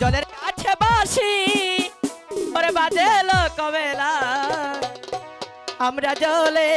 জলের কাছে বাসি ওরে বাজেলো কবেলা আমরা জলে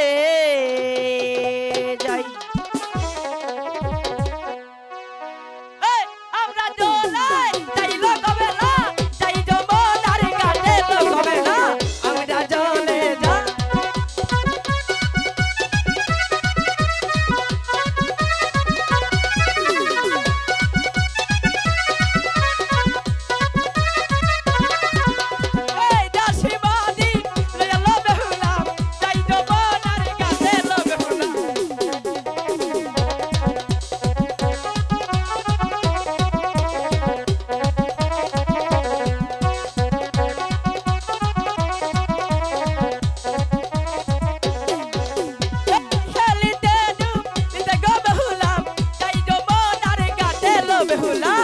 বেহুলা